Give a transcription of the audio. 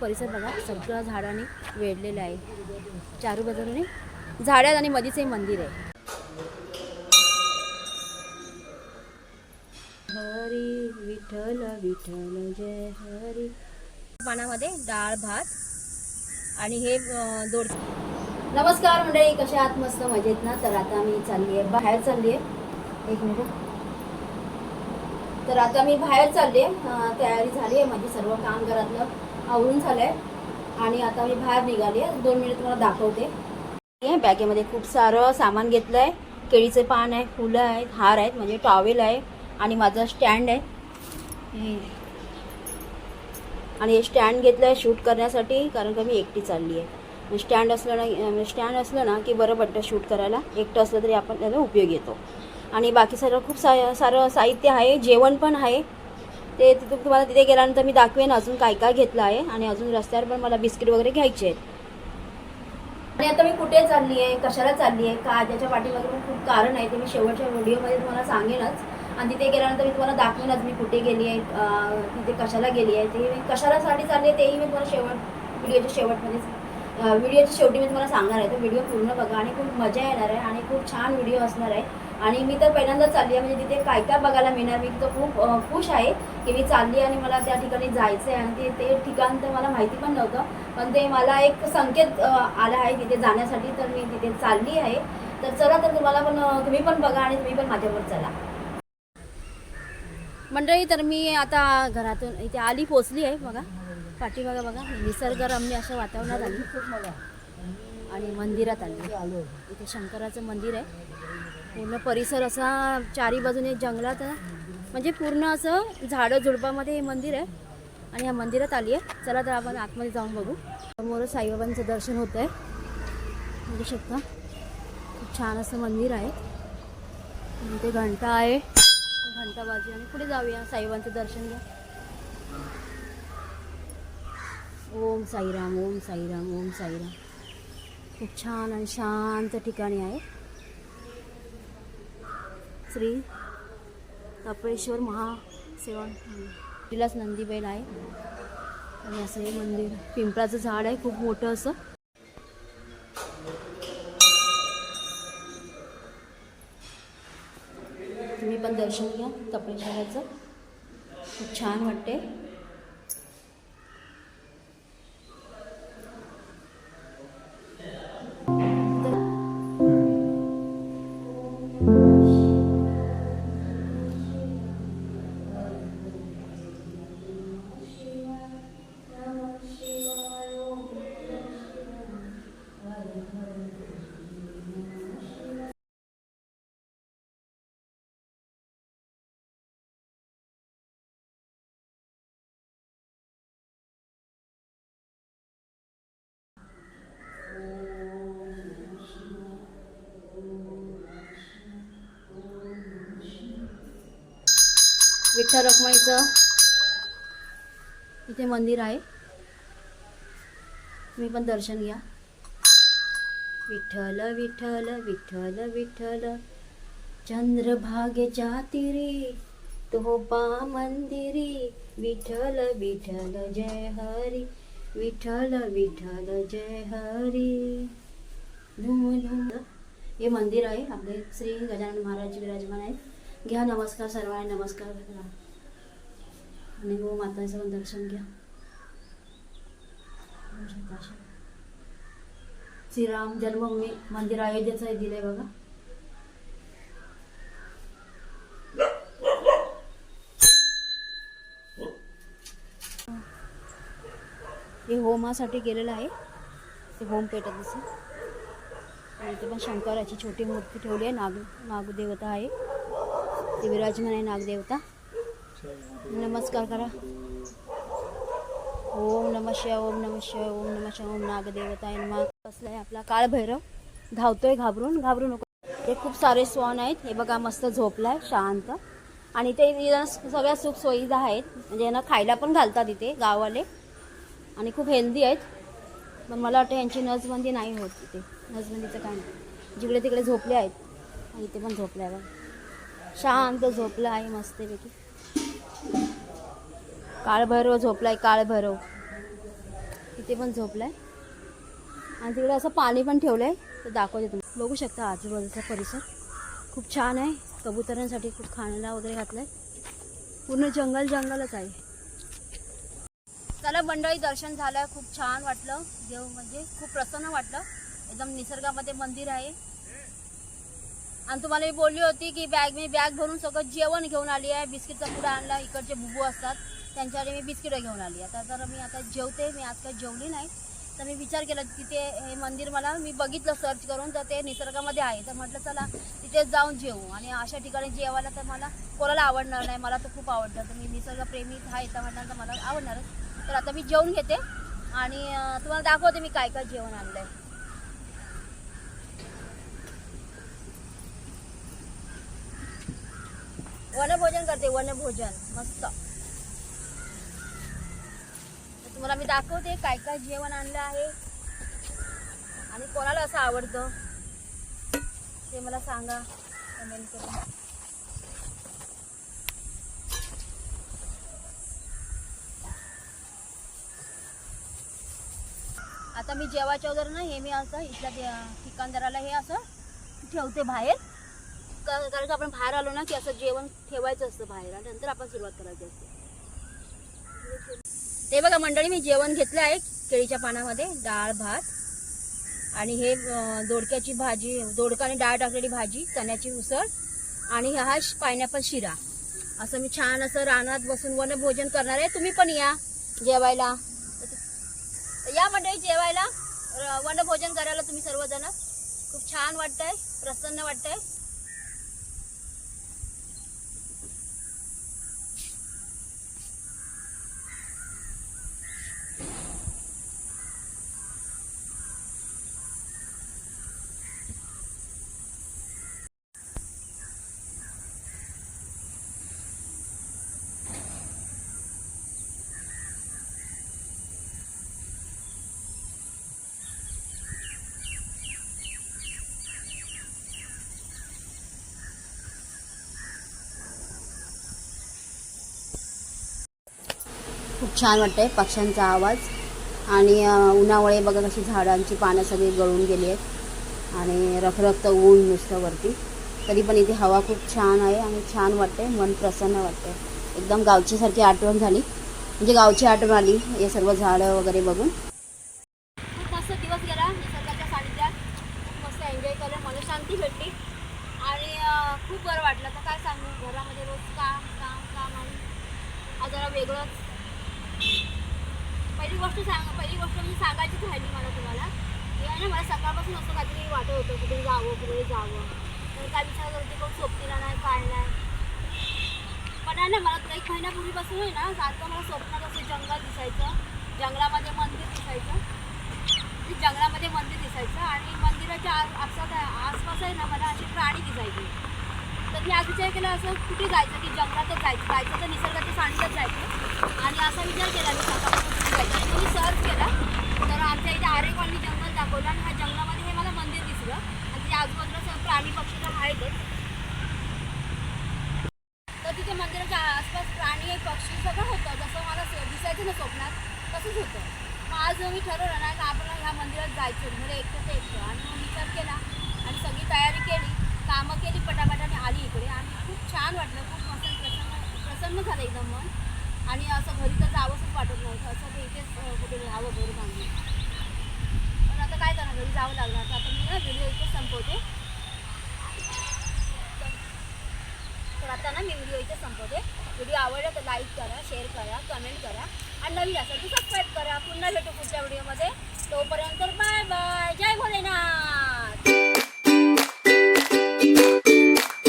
परिसर बघा सगळं झाडाने वेढलेलं आहे. चारू बाजूने झाड आहेत आणि मध्येच हे मंदिर आहे. हरी विठ्ठल विठ्ठल जय हरी. पानामध्ये डाळ भात आणि हे अं, दोड नमस्कार मंडळी कशा आहात? मस्त मजेत ना? तर आता मी चालली आहे बाहेर चालली आहे. एक मिनिट. तर आता मी बाहेर चालली तयारी झाली आहे माझी सर्व काम घरातलं. आवरून झालं आहे आणि आता मी बाहेर निघाली आहे. दोन मिनिट तुम्हाला दाखवते. बॅगेमध्ये खूप सारं सामान घेतलं आहे केळीचे पान आहे फुलं आहेत हार आहेत म्हणजे टॉवेल आहे. आणि माझं स्टँड आहे. आणि हे स्टँड घेतलं आहे शूट करण्यासाठी कारण का मी एकटी चालली आहे. म्हणजे स्टँड असलं ना म्हणजे स्टँड असलं ना की बरं पडतं शूट करायला. एकटं असलं तरी आपण त्याचा उपयोग येतो. आणि बाकी सारं खूप सा सारं साहित्य आहे जेवण पण आहे. ते तिथं तुम्हाला तिथे गेल्यानंतर मी दाखवेन अजून काय काय घेतलं आहे आणि अजून रस्त्यावर पण मला बिस्किट वगैरे घ्यायचे आहेत. आणि आता मी कुठे चालली आहे? कशाला चालली आहे? का त्याच्या पाठीमागे पण खूप कारण आहे. ते मी शेवटच्या व्हिडिओमध्ये तुम्हाला सांगेनच. आणि तिथे गेल्यानंतर मी तुम्हाला दाखवेनच मी कुठे गेली आहे तिथे कशाला गेली आहे. ते मी कशालासाठी चालली आहे तेही मी तुम्हाला शेवट व्हिडिओच्या शेवटमध्ये व्हिडिओच्या शेवटी मी तुम्हाला सांगणार आहे. तो व्हिडिओ पूर्ण बघा आणि खूप मजा येणार आहे आणि खूप छान व्हिडिओ असणार आहे. आणि मी तर पहिल्यांदा चालली आहे. म्हणजे तिथे काय काय बघायला मिळणार मी तर खूप खुश आहे की मी चालली आणि मला त्या ठिकाणी जायचं आहे आणि ते ते ठिकाण तर मला माहिती पण नव्हतं. पण ते मला एक संकेत आला आहे तिथे जाण्यासाठी तर मी तिथे चालली आहे. तर चला तर तुम्हाला पण तुम्ही पण बघा आणि तुम्ही पण माझ्यावर चला. मंडळी तर मी आता घरातून इथे आली पोचली आहे बघा. पाठी बघा बघा. निसर्गरम्य अशा वातावरणात आली. आणि मंदिरात आली. इथे शंकराचं मंदिर आहे. पूर्ण परिसर असा चारी बाजूने जंगलात आहे. म्हणजे पूर्ण असं झाडं झुडपामध्ये हे मंदिर आहे. आणि या मंदिरात आली आहे. चला तर आपण आतमध्ये जाऊन बघू. समोर साईबाबांचं दर्शन होतं आहे. बघू शकता. खूप छान असं मंदिर आहे. इथे घंटा आहे. घंटा बाजू आणि पुढे जाऊया. साईबाबांचं दर्शन घ्या. ओम साईराम ओम साईराम ओम साईराम. खूप छान आणि शांत ठिकाणी आहे. श्री कपेश्वर महासेवा तिलाच नंदीबैल आहे. आणि असं हे मंदिर पिंपळाचं झाड आहे खूप मोठं असं. तुम्ही पण दर्शन घ्या कपेश्वराचं खूप छान वाटते विठ्ठल रखमाईचं इथे मंदिर आहे. तुम्ही पण दर्शन घ्या. विठ्ठल विठ्ठल विठ्ठल विठ्ठल चंद्रभागेच्या तिरी तोपा मंदिरी विठ्ठल विठ्ठल जय हरी विठ्ठल विठ्ठल जय हरी. धूम धूम. हे मंदिर आहे. आपले श्री गजानन महाराज विराजमान आहेत. घ्या नमस्कार सर्वांना नमस्कार करा. आणि गो माताचं पण दर्शन घ्या. श्रीराम जन्मभूमी मंदिर अयोध्येचं हे दिलंय बघा. हे होमासाठी गेलेलं आहे. ते होम पेटत दिसेल आणि इथे पण शंकराची छोटी मूर्ती ठेवली आहे. नाग नागदेवता आहे. ते विराजमान आहे नागदेवता. नमस्कार करा. ओम नम शिवाय ओम नम शिवाय ओम नम शिवाय ओम नागदेवता नम. आहे आपला काळ भैरव धावतोय घाबरून घाबरू नको. हे खूप सारे स्वान आहेत. हे बघा मस्त झोपला आहे शांत. आणि ते सगळ्या सुख सोयीचा आहेत. म्हणजे यांना खायला पण घालतात इथे गाववाले. आणि खूप हेल्दी आहेत. पण मला वाटतं यांची नसबंदी नाही होत तिथे नसबंदीचं काय नाही. जिकडे तिकडे झोपले आहेत. आणि इथे पण झोपल्यावर शांत झोपलं आहे मस्तपैकी. काळभैरव झोपलाय काळभैरव. इथे पण झोपलाय. आणि तिकडे असं पाणी पण ठेवलंय तर दाखवते तुम्ही बघू शकता आजूबाजूचा परिसर. खूप छान आहे. कबुतरांसाठी खूप खाण्याला वगैरे घातलंय. पूर्ण जंगल जंगलच आहे. चला मंडळी दर्शन झालं. खूप छान वाटलं. देव म्हणजे खूप प्रसन्न वाटलं. एकदम निसर्गामध्ये मंदिर आहे. आणि तुम्हाला मी बोलली होती की बॅग मी बॅग भरून सगळं जेवण घेऊन आली आहे. बिस्किटचा पुडा आणला इकडचे बुबू असतात. त्यांच्याकडे मी बिस्किटं घेऊन आली आता तर मी आता जेवते. मी आज काही जेवली नाही. तर मी विचार केला तिथे हे मंदिर मला मी बघितलं सर्च करून तर ते निसर्गामध्ये आहे. तर म्हटलं चला तिथे जाऊन जेवू. आणि अशा ठिकाणी जेवायला तर मला कोणाला आवडणार नाही. मला तर खूप आवडतं. तर मी निसर्गप्रेमी आहे तर म्हटलं तर मला आवडणारच. तर आता मी जेवून घेते. आणि तुम्हाला दाखवते मी काय काय जेवण आणलं आहे वनभोजन करते वनभोजन. मस्त. तुम्हाला मी दाखवते काय काय जेवण आणलं आहे. आणि कोणाला असं आवडतं? ते मला सांगा. कमेंट करून. आता मी जेवायच्या वगैरे ना हे मी असं इथल्या ठिकाणदाराला हे असं ठेवते बाहेर. कारण आपण बाहेर आलो ना की असं जेवण ठेवायचं असतं बाहेर आणि नंतर आपण सुरुवात करायची असते. ते बघा मंडळी मी जेवण घेतलं आहे केळीच्या पानामध्ये डाळ भात आणि हे दोडक्याची भाजी दोडकाने आणि डाळ टाकलेली भाजी चण्याची उसळ आणि हा पायनॅपल शिरा. असं मी छान असं रानात बसून वनभोजन करणार आहे. तुम्ही पण या जेवायला. या मंडळी जेवायला वनभोजन करायला तुम्ही सर्वजण. खूप छान वाटतंय प्रसन्न वाटतंय. खूप छान वाटतंय पक्ष्यांचा आवाज. आणि उन्हामुळे बघा कशी झाडांची पानं सगळी गळून गेली आहेत. आणि रखरखतं ऊन नुसतं वरती. तरी पण इथे हवा खूप छान आहे आणि छान वाटते मन प्रसन्न वाटते एकदम गावचीसारखी आठवण झाली. म्हणजे गावची आठवण आली हे सर्व झाडं वगैरे बघून. खूप मस्त दिवस गेला निसर्गाच्या सानिध्यात. खूप मस्त एन्जॉय केलं मला शांती भेटली. आणि खूप बरं वाटलं. तर काय सांगू घरामध्ये रोज काम काम काम आणि जरा वेगळंच पहिली गोष्ट सांग पहिली गोष्ट म्हणजे सांगायचीच राहिली मला तुम्हाला. हे आहे ना मला सकाळपासून असं काहीतरी वाटत होतं कुठे जावं कुठे जावं. तर काय विचार करते कोण सोबतीला नाही काय नाही. पण आहे ना मला एक महिन्यापूर्वीपासून आहे ना सारखं मला स्वप्नात असं जंगल दिसायचं. जंगलामध्ये मंदिर दिसायचं. ते जंगलामध्ये मंदिर दिसायचं आणि मंदिराच्या आसपास आसपास आहे ना मला असे प्राणी दिसायचे. तर मी आज विचार केला असं कुठे जायचं की जंगलातच जायचं. जायचं तर निसर्गाच्या सांडतच जायचं. आणि असा विचार केला मी मी सर्च केला. तर आमच्या इथे आरे कॉलनी जंगल दाखवलं आणि ह्या जंगलामध्ये हे मला मंदिर दिसलं. आणि त्याच्या आजूबाजूला सर्व प्राणी पक्षी तर आहेतच तर तिथे मंदिराच्या आसपास प्राणी पक्षी सगळं होतं. जसं मला दिसायचं ना स्वप्नात तसंच होतं. मग आज मी ठरवलं ना का आपण ह्या मंदिरात जायचं. म्हणजे एकटं ते एकटं. आणि मग विचार केला आणि सगळी तयारी केली. कामं केली पटापटाने आली इकडे. आणि खूप छान वाटलं. खूप मस्त प्रसन्न प्रसन्न झालं एकदम मन. आणि असं घरी तर जावंसच वाटत नव्हतं. असं ते इथेच कुठे राहावं घर बांधून. पण आता काय करणार घरी जावं लागणार आता मी ना व्हिडिओ इथेच संपवते. तर आता ना मी व्हिडिओ इथे संपवते. व्हिडिओ आवडला तर लाईक करा शेअर करा कमेंट करा. आणि नवीन असेल तर सबस्क्राईब करा. पुन्हा भेटू पुढच्या व्हिडिओमध्ये तोपर्यंत बाय बाय जय भोलेनाथ.